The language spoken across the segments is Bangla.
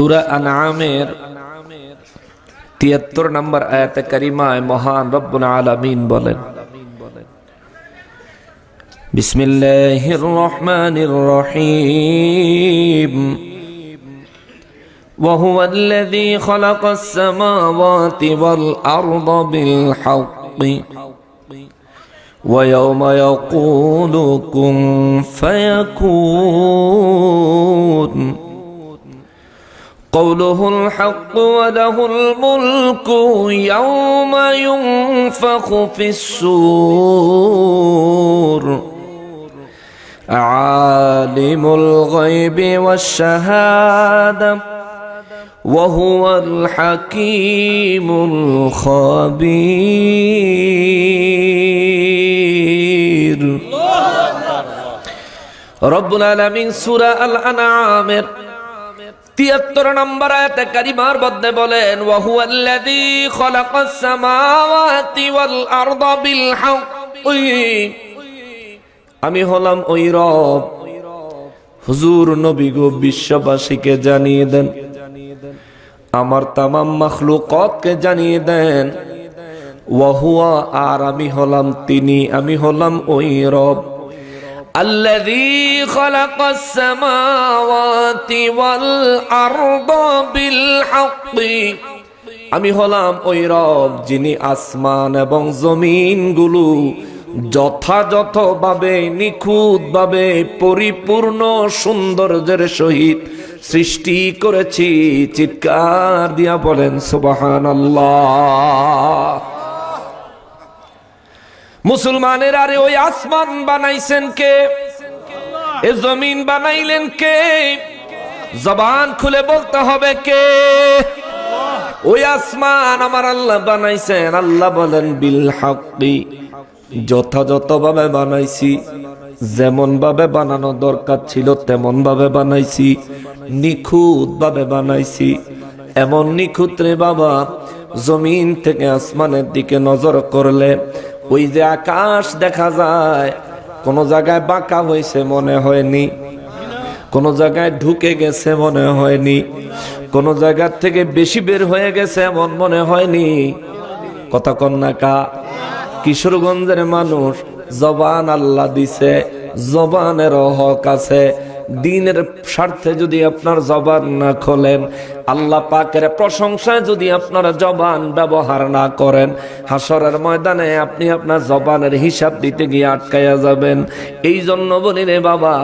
সুরা আনআমের তিয়াত্তর নম্বর আয়াতে কারিমায় মহান রব্বুল আলামিন বলেন بسم الله الرحمن الرحيم وهو الذي خلق السماوات والأرض بالحق ويوم يقول كن فيكون قوله الحق وله الملك يوم ينفخ في السور. عالم الغيب والشهادة وهو الحكيم الخبير. رب العالمين سورة الأنعام. তিয়াত্তর নম্বর আয়াতে কারিমার মধ্যে বলেন, ওয়াহুয়াল্লাযী খালাকাস সামাওয়াতি ওয়াল আরদা বিল আমি হলাম ওই রব। হুজুর নবী গো বিশ্ববাসীকে জানিয়ে দেন, আমার তামাম মখলুকতকে জানিয়ে দেন, ওয়াহুয়া আর আমি হলাম তিনি, আমি হলাম ওই রব। الذي خلق السماوات والأرض بالحق আমি হলাম ওই রব যিনি আসমান এবং জমিনগুলো যথাযথভাবে নিখুঁতভাবে পরিপূর্ণ সৌন্দর্যের সহিত সৃষ্টি করেছি চিৎকার দিয়া বলেন সুবাহান মুসলমানের আরে ওই আসমান বানাইছেন কে? এ জমিন বানাইলেন কে? জবান খুলে বলতে হবে কে? ওই আসমান আমার আল্লাহ বানাইছেন। আল্লাহ বলেন, বিল হাক্কি, যথাযথভাবে বানাইছি। যেমন ভাবে বানানো দরকার ছিল তেমন ভাবে বানাইছি। নিখুঁত ভাবে বানাইছি। এমন নিখুঁত রে বাবা, জমিন থেকে আসমানের দিকে নজর করলে ওই যে আকাশ দেখা যায়, কোন জায়গায় বাঁকা হয়েছে মনে হয়নি, কোন জায়গায় ঢুকে গেছে মনে হয়নি, কোন জায়গার থেকে বেশি বের হয়ে গেছে এমন মনে হয়নি। কথা কন্যা কা, কিশোরগঞ্জের মানুষ জবান আল্লাহ দিছে জবানের হক আছে। দিনের স্বার্থে যদি আপনার জবান না খোলেন, আল্লাহ পাকের প্রশংসায় যদি আপনার জবান ব্যবহার না করেন হাসরের ময়দানে আপনি আপনার জবানের হিসাব দিতে গিয়ে আটকাইয়া যাবেন। এই জন্য বলি রে বাবা,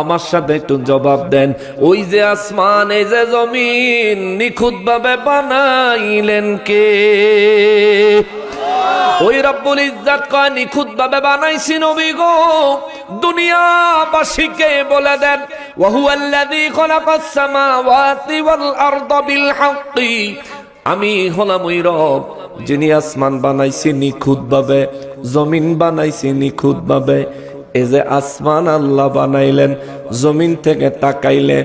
আমার সাথে একটু জবাব দেন। ওই যে আসমান, এই যে জমিন নিখুঁত ভাবে বানাইলেন কে? ওই রব্বুল ইজ্জাত কয়, নিখুঁত ভাবে বানাইছি নবী গো। দুনিয়াবাসীকে বলে দেন ওয়াহুয়াল্লাযী সামাওয়াতি ওয়াল বিল হাক্কি। আমি হলাম ওই রব যিনি আসমান বানাইছি নিখুঁত ভাবে, জমিন বানাইছি নিখুঁত ভাবে। এই যে আসমান আল্লাহ বানাইলেন, জমিন থেকে তাকাইলে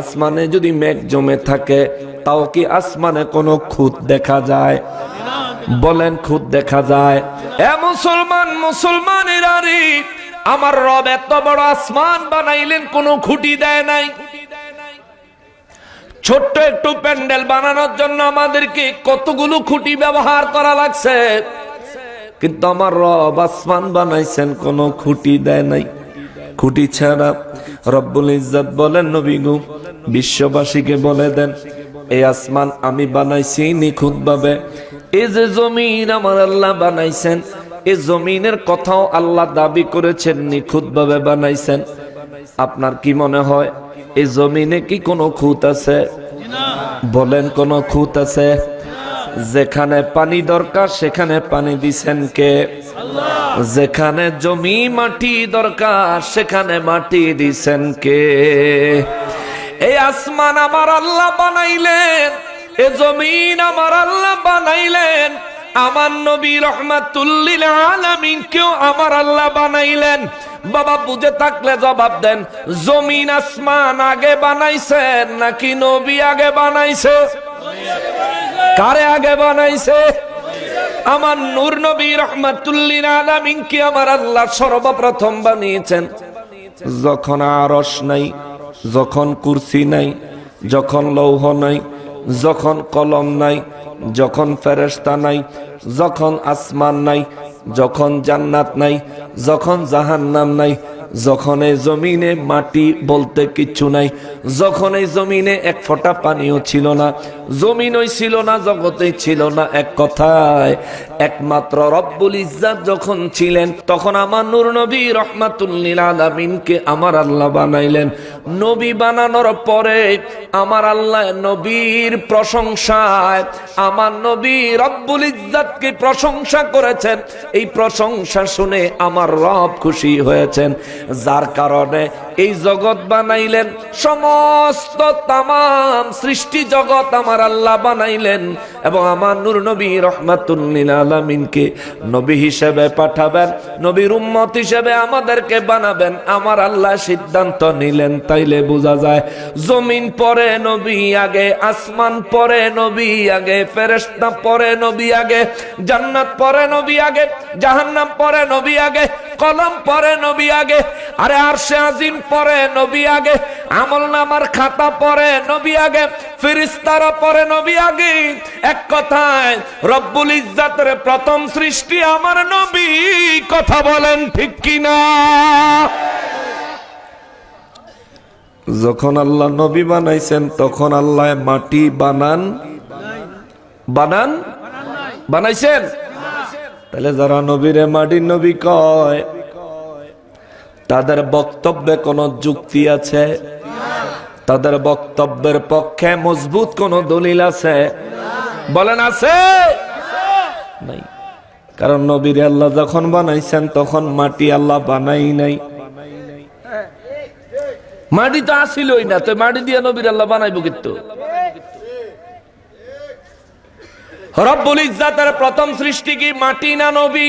আসমানে যদি মেঘ জমে থাকে, তাও কি আসমানে কোনো খুঁত দেখা যায়? বলেন, খুদ দেখা যায়। এ মুসলমান, মুসলমানের আরে আমার রব এত বড় আসমান বানাইলেন, কোনো খুঁটি দেয় নাই। ছোট্ট একটু প্যান্ডেল বানানোর জন্য আমাদেরকে কতগুলো খুঁটি ব্যবহার করা লাগছে। কিন্তু আমার রব আসমান বানাইছেন, কোনো খুঁটি দেয় নাই। খুঁটি ছাড়া রব্বুল ইজ্জত বলেন নবীগু বিশ্ববাসীকে বলে দেন এই আসমান আমি বানাইছি নিখুঁত ভাবে এই যে জমিন আমার আল্লাহ বানাইছেন, এই জমিনের কথাও আল্লাহ দাবি করেছেন নিখুঁত ভাবে বানাইছেন। আপনার কি মনে হয়, এই জমিনে কি কোনো খুঁত আছে? বলেন কোনো খুঁত আছে? যেখানে পানি দরকার, সেখানে পানি দিছেন কে? যেখানে জমি মাটি দরকার, সেখানে মাটি দিছেন কে? এই আসমান আমার আল্লাহ বানাইলেন এ জমিন আমার আল্লাহ বানাইলেন। আমার নবী রহমাতুল্লিল আলামিন কেউ আমার আল্লাহ বানাইলেন। বাবা, বুঝে থাকলে জবাব দেন, জমিন আসমান আগে বানাইছেন নাকি নবী আগে বানাইছে? কারে আগে বানাইছে? আমার নূর নবী রহমাতুল্লিল আলামিন কি আমার আল্লাহ সর্বপ্রথম বানিয়েছেন? যখন আরস নাই, যখন কুরসি নাই, যখন লৌহ নাই যখন কলম নাই, যখন ফেরেস্তা নাই, যখন আসমান নাই, যখন জান্নাত নাই, যখন জাহান্নাম নাই যখন এই জমিনে মাটি বলতে কিচ্ছু নাই, যখন এই জমিনে এক ফোঁটা পানিও ছিল না, জমিনই ছিল না জগতে ছিল না, এক কথায়, একমাত্র রব্বুল ইজ্জাত যখন ছিলেন, তখন আমার নূর নবী রহমাতুল্লিল আলামিনকে আমার আল্লাহ বানাইলেন। নবী বানানোর পরে আমার আল্লাহ নবীর প্রশংসায়, আমার নবী রব্বুল ইজ্জাতকে প্রশংসা করেছেন। এই প্রশংসা শুনে আমার রব খুশি হয়েছেন। যার কারণে এই জগৎ বানাইলেন, সমস্ত তামাম সৃষ্টি জগৎ আমার আল্লাহ বানাইলেন। এবং আমার নূর নবী রহমাতুল্লিল আলামিনকে নবী হিসেবে পাঠাবেন, নবীর উম্মত হিসেবে আমাদেরকে বানাবেন। আমার আল্লাহ সিদ্ধান্ত নিলেন, তাইলে বোঝা যায়, জমিন পরে নবী, আগে আসমান পরে নবী, আগে ফেরেশতা পরে নবী, আগে জান্নাত পরে নবী, আগে জাহান্নাম পরে নবী, আগে কলম পরে নবী আগে, আরে আরশে আজিম পরে নবী আগে, আমল নামার খাতা পরে নবী আগে, ফিরিস্তারা পরে নবী আগে। এক কথায়, রব্বুল ইজ্জাতের প্রথম সৃষ্টি আমার নবী, কথা বলেন ঠিক কিনা? যখন আল্লাহ নবী বানাইছেন, তখন আল্লাহ মাটি বানান বানান? বানাইছেন? তাহলে যারা নবীরে মাটির নবী কয়, তাদের বক্তব্যে কোনো যুক্তি আছে? তাদের বক্তব্যের পক্ষে মজবুত কোন দলিল আছে? বলেন আছে? কারণ নবীর আল্লাহ যখন বানাইছেন, তখন মাটি আল্লাহ বানাই নাই। মাটি তো আসিলই না, তো মাটি দিয়ে নবীর আল্লাহ বানাইবো কিন্তু। রব্বুল ইজ্জাতের প্রথম সৃষ্টি কি মাটি না নবী?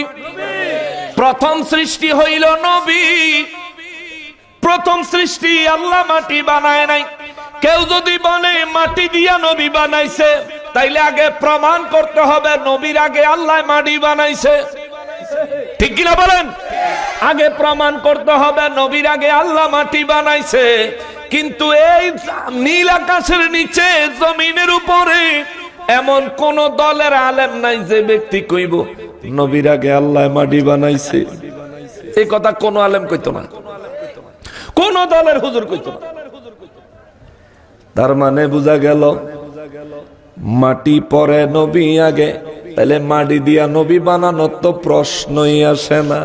প্রথম সৃষ্টি হইল নবী। প্রথম সৃষ্টি আল্লাহ মাটি বানায় নাই। কেউ যদি বলে মাটি দিয়া নবী বানাইছে, তাইলে আগে প্রমাণ করতে হবে নবীর আগে আল্লাহ মাটি বানাইছে। ঠিক কিনা বলেন? আগে প্রমাণ করতে হবে নবীর আগে আল্লাহ মাটি বানাইছে। কিন্তু এই নীল আকাশের নিচে জমিনের উপরে এমন কোন দলের আলেম নাই যে ব্যক্তি কইব নবীর আগে আল্লাহ মাটি বানাইছে। এই কথা কোন আলেম কইত না। কোন দলের হুজুর কইতো না। তার মানে বোঝা গেল মাটি পরে নবী আগে তাহলে মাটি দিয়া নবী বানানোর তো প্রশ্নই আসে না।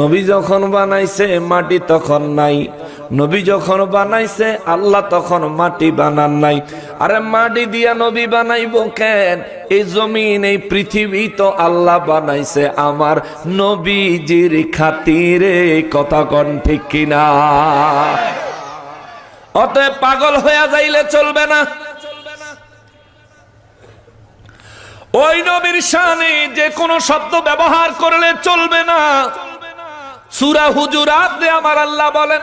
নবী যখন বানাইছে মাটি তখন নাই। নবী যখন বানাইছে, আল্লাহ তখন মাটি বানান নাই। আরে মাটি দিয়া নবী বানাইব কেন? এই জমিন, এই পৃথিবী তো আল্লাহ বানাইছে। আমার নবীজির খাতিরে কথা কন ঠিক কিনা? অতএব পাগল হইয়া যাইলে চলবে না। ওই নবীর শানে যে কোনো শব্দ ব্যবহার করলে চলবে না। সুরা হুজুরাত আমার আল্লাহ বলেন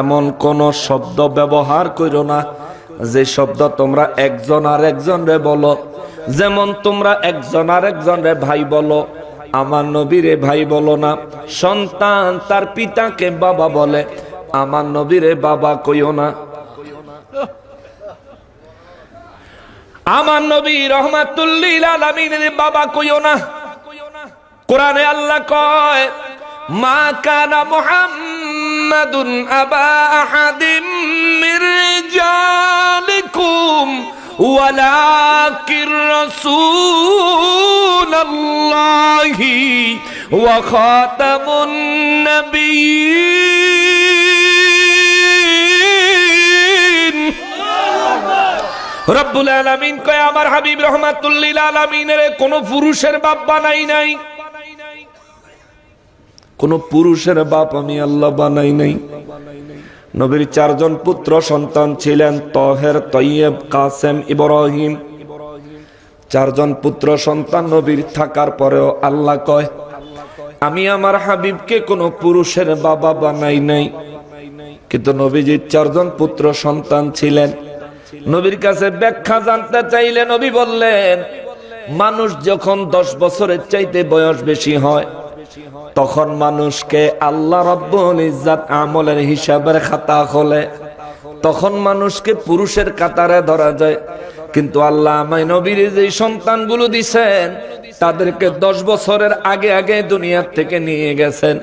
এমন কোন শব্দ ব্যবহার করো না, যে শব্দ তোমরা একজন আর একজন রে বলো। যেমন তোমরা একজন আর একজন রে ভাই বলো, আমার নবীরে ভাই বলো না, সন্তান তার পিতাকে বাবা বলে, আমার নবীরে বাবা কইও না। আমার নবী রহমাতুল্লিল আলামিনের বাবা কইও না। কোরআনে আল্লাহ কয়, মা কানা মুহাম্মাদুন আবা মির রিজালিকুম ওয়ালাকির রাসূলুল্লাহি ওয়া খাতামুন রব্বুল আলামিন কয়, আমার হাবিব রহমাতুল্লিল আলামিনের কোনো পুরুষের বাপ বানাই নাই। কোন পুরুষের বাপ আমি আল্লাহ বানাই নাই। নবীর চারজন পুত্র সন্তান ছিলেন তহের, তৈয়ব, কাসেম, ইব্রাহিম। চারজন পুত্র সন্তান নবীর থাকার পরেও আল্লাহ কয়, আমি আমার হাবিবকে কোনো পুরুষের বাবা বানাই নাই। কিন্তু নবীজির চারজন পুত্র সন্তান ছিলেন। নবীর কাছে ব্যাখ্যা জানতে চাইলে নবী বললেন, মানুষ যখন দশ বছরের চাইতে বয়স বেশি হয় তখন মানুষকে আল্লাহ রব্বুল ইজ্জাত আমলের হিসাবের খাতা খোলে। তখন মানুষকে পুরুষের কাতারে ধরা যায়। কিন্তু আল্লাহ আমায় নবীর যে সন্তানগুলো দিছেন, তাদেরকে দশ বছরের আগে আগে দুনিয়ার থেকে নিয়ে গেছেন।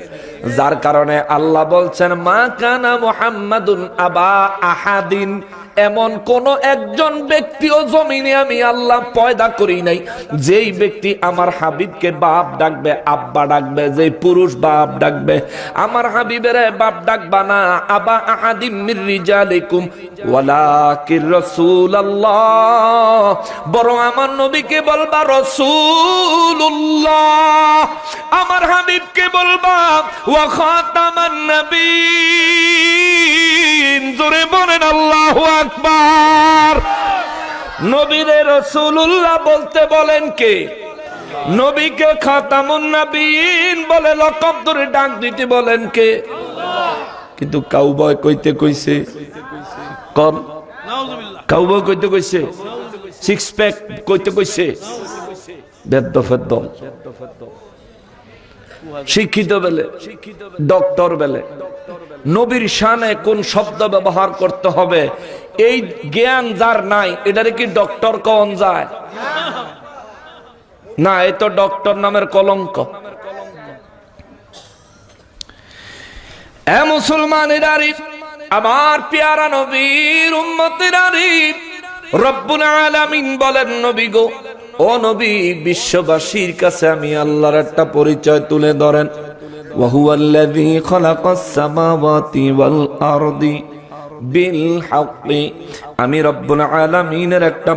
যার কারণে আল্লাহ বলছেন, মা কানা মোহাম্মদুন আবা আহাদিন এমন কোন একজন ব্যক্তিও জমিনে আমি আল্লাহ পয়দা করি নাই। যেই ব্যক্তি আমার হাবিবকে বাপ ডাকবে, আব্বা ডাকবে যে পুরুষ বাপ ডাকবে, আমার হাবিবের বাপ ডাকবা না, আবা আহাদিম মির রিজালিকুম, ওয়ালাকির রাসূলুল্লাহ। বরং আমার নবীকে বলবা রাসূলুল্লাহ। আমার হাবিবকে বলবা, ওয়া খাতামান নবীন জোরে বলেন আল্লাহু আকবার নবীরে রাসূলুল্লাহ বলতে বলেন কে? নবীকে খাতামুন বলে লকব ধরে ডাক দিতে বলেন কে? কিন্তু কাউবয় কইতে কইছে, কম? কাউবয় কইতে কইছে সিক্স প্যাক কইতে কইছে বেদ্য ফেদ্য শিক্ষিত বেলে, ডক্টর বেলে। নবীর শানে কোন শব্দ ব্যবহার করতে হবে? এই জ্ঞান যার নাই, এটারে কি ডক্টর কন যায়? না, এ তো ডক্টর নামের কলঙ্ক। এ মুসলমান আরিফ আমার পিয়ারা নবীর উম্মতের আরিফ রব্বুল আলামিন বলেন, নবী গো, ও নবী, বিশ্ববাসীর কাছে আমি আল্লাহর একটা পরিচয় তুলে ধরেন। ওয়াহুয়াল্লাযী খালাকাস সামাওয়াতি ওয়াল আরদি বিল হাকি আমি রব্বুল আলামিনের একটা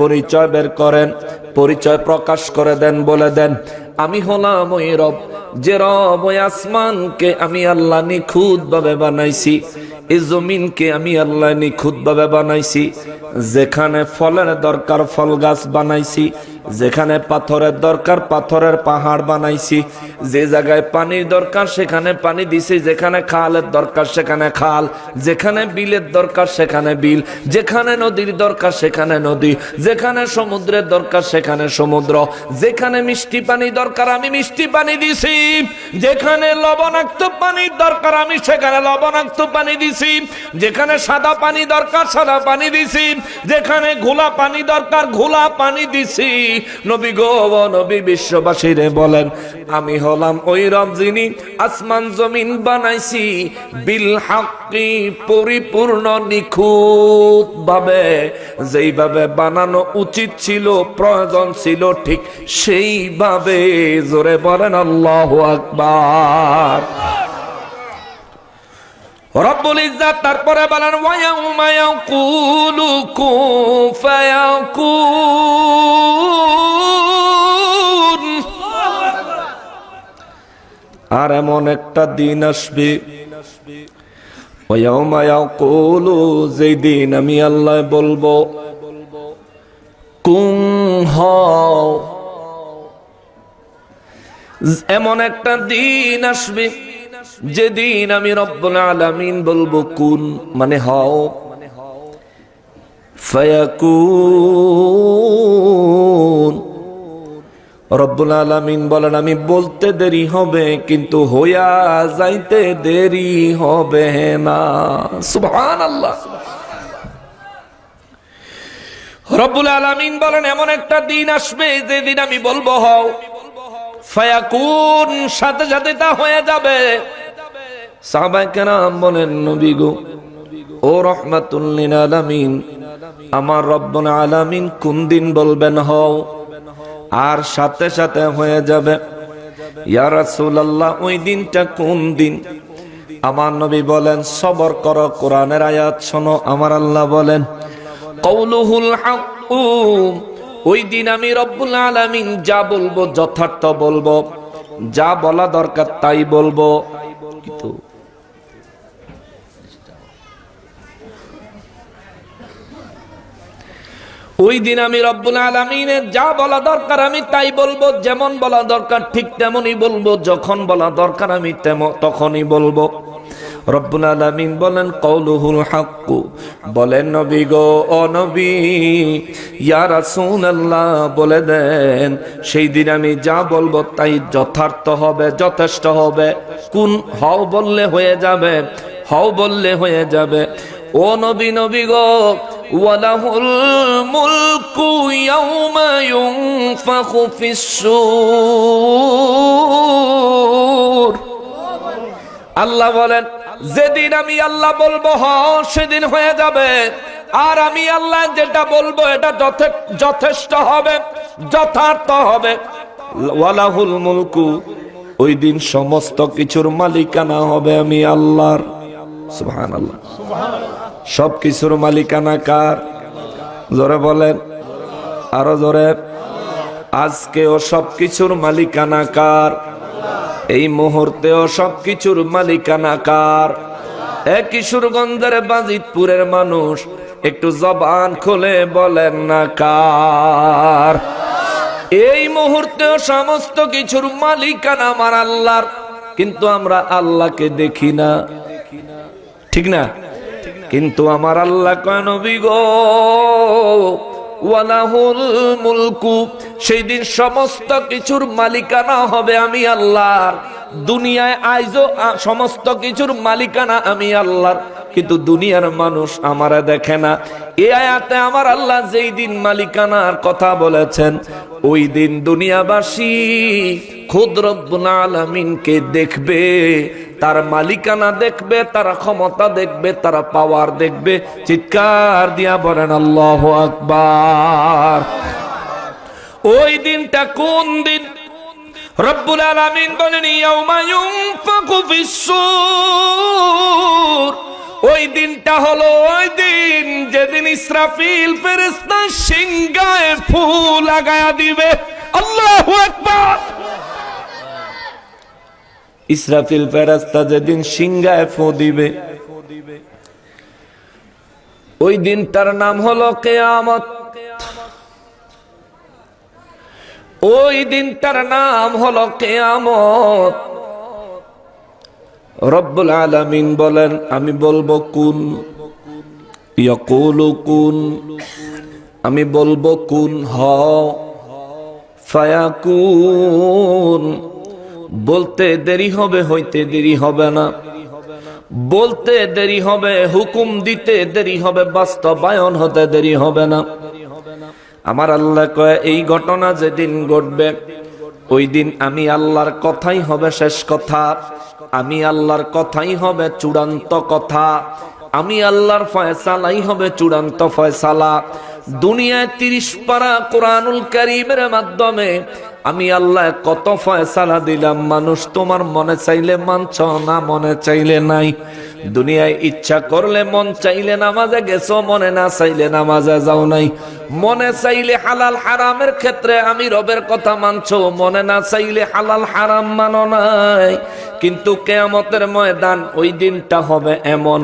পরিচয় বের করেন, পরিচয় প্রকাশ করে দেন, বলে দেন, আমি হলাম ওই রব যে রব ওই আসমানকে আমি আল্লাহ নিখুঁত ভাবে বানাইছি, এই জমিনকে আমি আল্লাহ নিখুঁত ভাবে বানাইছি, যেখানে ফলের দরকার ফল গাছ বানাইছি, যেখানে পাথরের দরকার পাথরের পাহাড় বানাইছি, যে জায়গায় পানির দরকার সেখানে পানি দিছি, যেখানে খালের দরকার সেখানে খাল, যেখানে বিলের দরকার সেখানে বিল, যেখানে নদীর দরকার সেখানে নদী, যেখানে সমুদ্রের দরকার সেখানে সমুদ্র, যেখানে মিষ্টি পানি দরকার আমি মিষ্টি পানি দিছি। যেখানে লবণাক্ত পানির দরকার, আমি সেখানে লবণাক্ত পানি দিছি। যেখানে সাদা পানি দরকার, সাদা পানি দিছি। যেখানে ঘোলা পানি দরকার, ঘোলা পানি দিছি। নবী গো নবী, বিশ্ববাসীরে বলেন, আমি হলাম ওই রব যিনি আসমান জমিন বানাইছি, বিল হাক্কি পরিপূর্ণ নিখুঁত ভাবে যেইভাবে বানানো উচিত ছিল, প্রয়োজন ছিল ঠিক সেইভাবে। জোরে বলেন আল্লাহ। আকবার। রব্বুল ইজ্জাত, তারপরে বলেন, ওয়ায়াউমা ইয়াকুলু কুন ফায়াকুন। আর এমন একটা দিন আসবে, ওয়ায়াউমা ইয়াকুলু, যেই দিন আমি আল্লাহ বলব, কুম হও। এমন একটা দিন আসবে, যেদিন আমি রব্বুল আলামিন বলব, কুন মানে হও। ফায়াকুন। রব্বুল আলামিন বলেন, আমি বলতে দেরি হবে, কিন্তু হইয়া যাইতে দেরি হবে না। সুবহানাল্লাহ। রব্বুল আলামিন বলেন, এমন একটা দিন আসবে, যেদিন আমি বলব, হও। ফায়াকুন, সাথে সাথে তা হয়ে যাবে। সাহাবায়ে কেরাম বলেন, নবী গো, ও রহমাতুল্লিল আলামিন, আমার রব্বুল আলামিন কোন দিন বলবেন, হও, আর সাথে সাথে হয়ে যাবে। ইয়া রাসূলুল্লাহ, ওই দিনটা কোন দিন? আমার নবী বলেন, সবর কর, কোরআনের আয়াত শোনো। আমার আল্লাহ বলেন কৌলুহুল হাক্কু ওই দিন আমি রব্বুল আলমিন যা বলব যথার্থ বলব। যা বলা দরকার তাই বলব। কিন্তু ওই দিন আমি রব্বুল আলমিনের যা বলা দরকার আমি তাই বলব। যেমন বলা দরকার ঠিক তেমনই বলব। যখন বলা দরকার আমি তেমন তখনই বলব। রব্বুল আলামিন বলেন কৌলুহুল হাক্কু। বলেন, নবী গো, ও নবী, ইয়া রাসূলুল্লাহ। বলে দেন, সেই দিন আমি যা বলব তাই যথার্থ হবে, যথেষ্ট হবে। কোন, হও বললে হয়ে যাবে, হও বললে হয়ে যাবে। ও নবী নবী গো, ওয়ালাহুল মুলকু ইয়াউমা ইউনফাখু ফিস-সূর আল্লাহ বলেন যেদিন আমি আল্লাহ বলব, হ, সেদিন হয়ে যাবে। আর আমি আল্লাহ যেটা বলব, এটা যথে- যথেষ্ট হবে, যথার্থ হবে। ওয়ালাহুল মুলকু, ওই দিন সমস্ত কিছুর মালিকানা হবে আমি আল্লাহর। সুবহান আল্লাহ সব কিছুর মালিকানা কার? জোরে বলেন। আরও জোরে। আজকেও সব কিছুর মালিকানা কার? এই মুহূর্তেও সবকিছুর মালিকানা কার এক কিশোরগঞ্জের বাজিতপুরের মানুষ একটু জবান খুলে বলেন না কার। এই মুহূর্তেও সমস্ত কিছুর মালিকানা আমার আল্লাহর, কিন্তু আমরা আল্লাহকে দেখি না। ঠিক না? কিন্তু আমার আল্লাহ কেন বিগো ওয়ালাহুল মুলকু, সেই দিন সমস্ত কিছুর মালিকানা হবে আমি আল্লাহর। দুনিয়ায় আইজো সমস্ত কিছুর মালিকানা আমি আল্লাহর। কিন্তু দুনিয়ার মানুষ আমারে দেখে না। এ আয়াতে আমার আল্লাহ যেই দিন মালিকানার কথা বলেছেন, ওই দিন দুনিয়াবাসী খুদ রব্বুল আলামিনকে দেখবে, তার মালিকানা দেখবে, তারা ক্ষমতা দেখবে, তারা পাওয়ার দেখবে। চিৎকার দিয়া বলেন, আল্লাহ আকবার। ওই দিনটা কোন দিন? রব্বুল আলামিন বলেন, ইয়াউমা ইউনফাকু ফিস-সূর। ওই দিনটা হলো ওই দিন যেদিন ইসরাফিল ফেরেশতা সিংহায় ফুল লাগায়া দিবে। আল্লাহু আকবার। ইসরাফিল ফেরাস্তা যেদিন সিংহায় ফো দিবে। ওই দিনটার নাম হলো কেয়ামত। ওই দিনটার নাম হলো কেয়ামত। রব্বুল আলামিন বলেন, আমি বলব কুন। ইয়াকুলু কুন। আমি বলব কুন, হ। ফায়াকুন। বলতে দেরি হবে, হইতে দেরি হবে না। বলতে দেরি হবে, হুকুম দিতে দেরি হবে, বাস্তবায়ন হতে দেরি হবে না। আমার আল্লাহ কয়, এই ঘটনা যেদিন ঘটবে, ওই দিন আমি আল্লাহর কথাই হবে শেষ কথা। আমি আল্লাহর কথাই হবে চূড়ান্ত কথা। আমি আল্লাহর ফয়সালাই হবে চূড়ান্ত ফয়সালা। দুনিয়ায় তিরিশ পারা কোরআনুল করিমের মাধ্যমে আমি আল্লাহ কত ফয়সালা দিলাম, মানুষ তোমার মনে চাইলে মানছ, না মনে চাইলে নাই। দুনিয়ায় ইচ্ছা করলে মন চাইলে নামাজে গেছো, মনে না চাইলে নামাজে যাও নাই। মনে চাইলে হালাল হারামের ক্ষেত্রে আমি রবের কথা মানছো, মনে না চাইলে হালাল হারাম মানো নাই। কিন্তু কেয়ামতের ময়দান ওই দিনটা হবে এমন।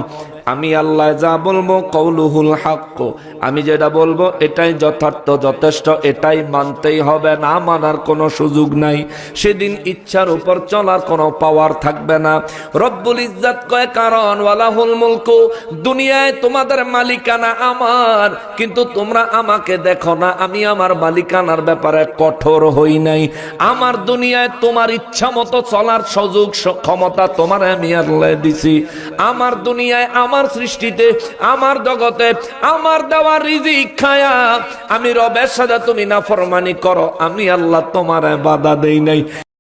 আমি আল্লাহ যা বলব কৌলুহুল হাক্ক। আমি যেটা বলব এটাই যথার্থ, যথেষ্ট, এটাই মানতেই হবে, না মানার কোনো সুযোগ নাই। সেদিন ইচ্ছার উপর চলার কোনো পাওয়ার থাকবে না। রব্বুল ইজ্জাত কয়, কারণ ওয়ালাহুল মুলকু, দুনিয়ায় তোমাদের মালিকানা আমার, কিন্তু তোমরা আমাকে দেখো না। আমি আমার মালিকানার ব্যাপারে কঠোর হই নাই। আমার দুনিয়ায় তোমার ইচ্ছা মতো চলার সুযোগ, ক্ষমতা তোমার আমি আল্লাহ দিছি। আমার দুনিয়ায় আমার সৃষ্টিতে, আমার জগতে, আমার দেওয়া রিজিক খায়া আমি রবের সাথে তুমি না ফরমানি করো, আমি আল্লাহ তোমার বাধা দেই নাই।